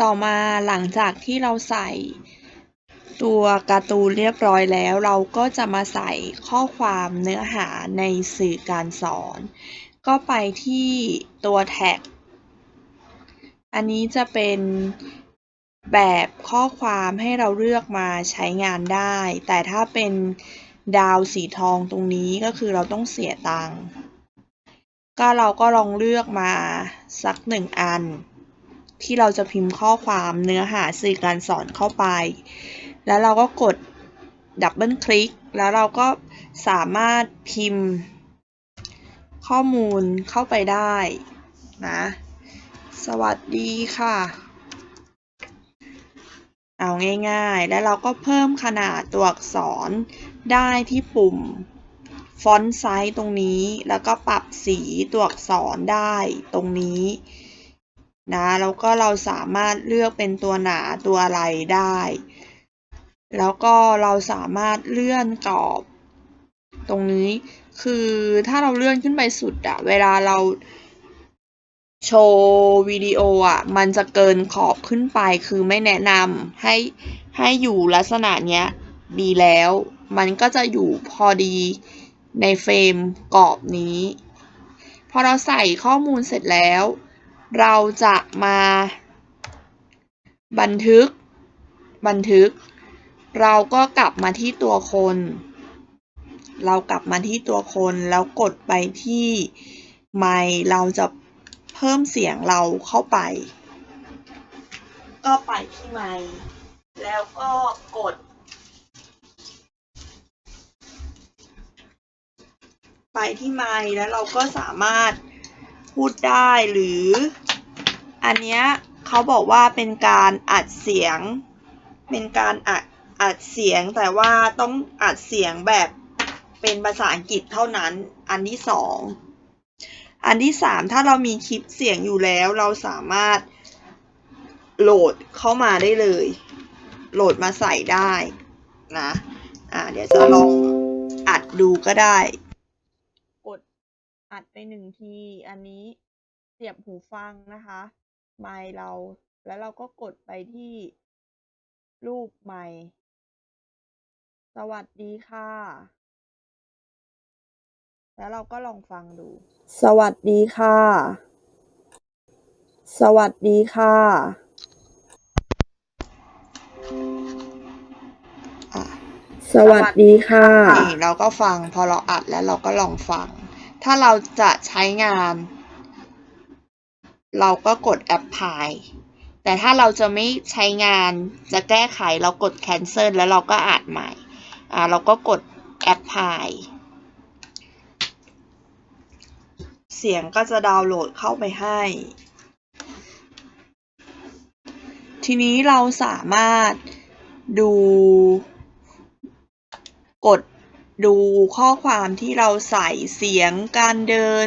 ต่อมาหลังจากที่เราใส่ตัวการ์ตูนเรียบร้อยแล้ว เราก็จะมาใส่ข้อความเนื้อหาในสื่อการสอน ก็ไปที่ตัวแท็ก อันนี้จะเป็นแบบข้อความให้เราเลือกมาใช้งานได้ แต่ถ้าเป็นดาวสีทองตรงนี้ก็คือเราต้องเสียตังค์ก็เราก็ลองเลือกมาสักหนึ่งอัน ที่เราจะพิมพ์ข้อความเนื้อหาสื่อการสอนเข้าไป แล้วเราก็กดดับเบิลคลิก แล้วเราก็สามารถพิมพ์ ข้อมูลเข้าไปได้นะ สวัสดีค่ะ เอาง่ายๆ แล้วเราก็เพิ่มขนาดตัวอักษรได้ที่ปุ่มฟอนต์ไซส์ตรงนี้ แล้วก็ปรับสีตัวอักษรได้ตรงนี้ นะแล้วก็เราสามารถเลือกเป็นตัวหนาตัวอะไรได้ แล้วก็เราสามารถเลื่อนกรอบ ตรงนี้คือถ้าเราเลื่อนขึ้นไปสุดอะเวลาเราโชว์วิดีโออะมันจะเกินขอบขึ้นไปคือไม่แนะนำให้ให้อยู่ลักษณะเนี้ยดีแล้ว มันก็จะอยู่พอดีในเฟรมกรอบนี้ พอเราใส่ข้อมูลเสร็จแล้ว เราจะมาบันทึก บันทึก เราก็กลับมาที่ตัวคน เรากลับมาที่ตัวคนแล้วกดไปที่ไมค์เราจะเพิ่มเสียงเราเข้าไป ก็ไปที่ไมค์แล้วก็กด ไปที่ไมค์แล้วเราก็สามารถพูดได้หรือ อันเนี้ยเขาบอกว่าเป็นการอัดเสียง เป็นการอัดอัดเสียงแต่ว่าต้องอัดเสียงแบบเป็นภาษาอังกฤษเท่านั้น อันที่สอง อันที่สามถ้าเรามีคลิปเสียงอยู่แล้วเราสามารถโหลดเข้ามาได้เลย โหลดมาใส่ได้นะ อ่า เดี๋ยวจะลองอัดดูก็ได้ กดอัดไปหนึ่งที อันนี้เสียบหูฟังนะคะ ไมค์เรา แล้วเราก็กดไปที่รูปไมค์สวัสดีค่ะ แล้วเราก็ลองฟังดู สวัสดีค่ะ สวัสดีค่ะอะ สวัสดีค่ะนี่เราก็ฟังพอเราอัดแล้วเราก็ลองฟัง ถ้าเราจะใช้งาน เราก็กดแอปพลายแต่ถ้าเราจะไม่ใช้งานจะแก้ไขเรากด cancel แล้วเราก็อัดใหม่อ่าเราก็กดแอปพลายเสียงก็จะดาวน์โหลดเข้าไปให้ ทีนี้เราสามารถดู กดดูข้อความที่เราใส่เสียงการเดิน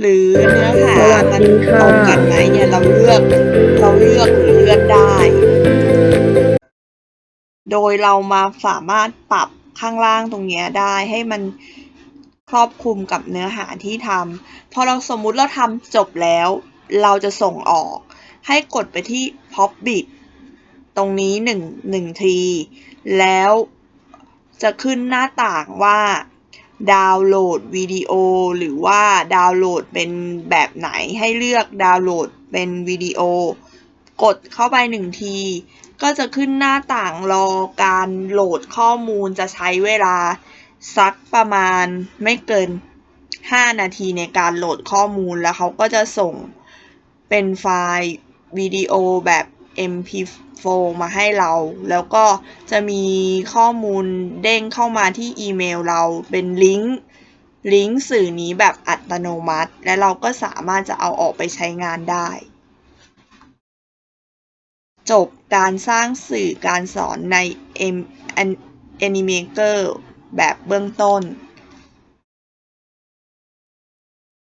หรือเนื้อหาสวัสมันดีค่ะตรงกันไหมเนี่ยเราเลือกเราเลือกหรือเลื่อนได้ โดยเรามาสามารถปรับข้างล่างตรงเนี้ยได้ให้มันครอบคลุมกับเนื้อหาที่ทำพอเราสมมุติเราทำจบแล้ว เราจะส่งออก ให้กดไปที่ pop bit ตรงนี้หนึ่งหนึ่งที แล้วจะขึ้นหน้าต่างว่า ดาวน์โหลดวิดีโอ หรือว่าดาวน์โหลดเป็นแบบไหนให้เลือกดาวน์โหลดเป็นวิดีโอ กดเข้าไปหนึ่งที ก็จะขึ้นหน้าต่างรอการโหลดข้อมูลจะใช้เวลาสักประมาณไม่เกิน 5 นาทีในการโหลดข้อมูลแล้วเขาก็จะส่งเป็นไฟล์วิดีโอแบบ MP4 มาให้เรา แล้วก็จะมีข้อมูลเด้งเข้ามาที่อีเมลเราเป็นลิงก์ลิงก์สื่อนี้แบบอัตโนมัติ และเราก็สามารถจะเอาออกไปใช้งานได้ จบการสร้างสื่อการสอนใน Animator แบบเบื้องต้น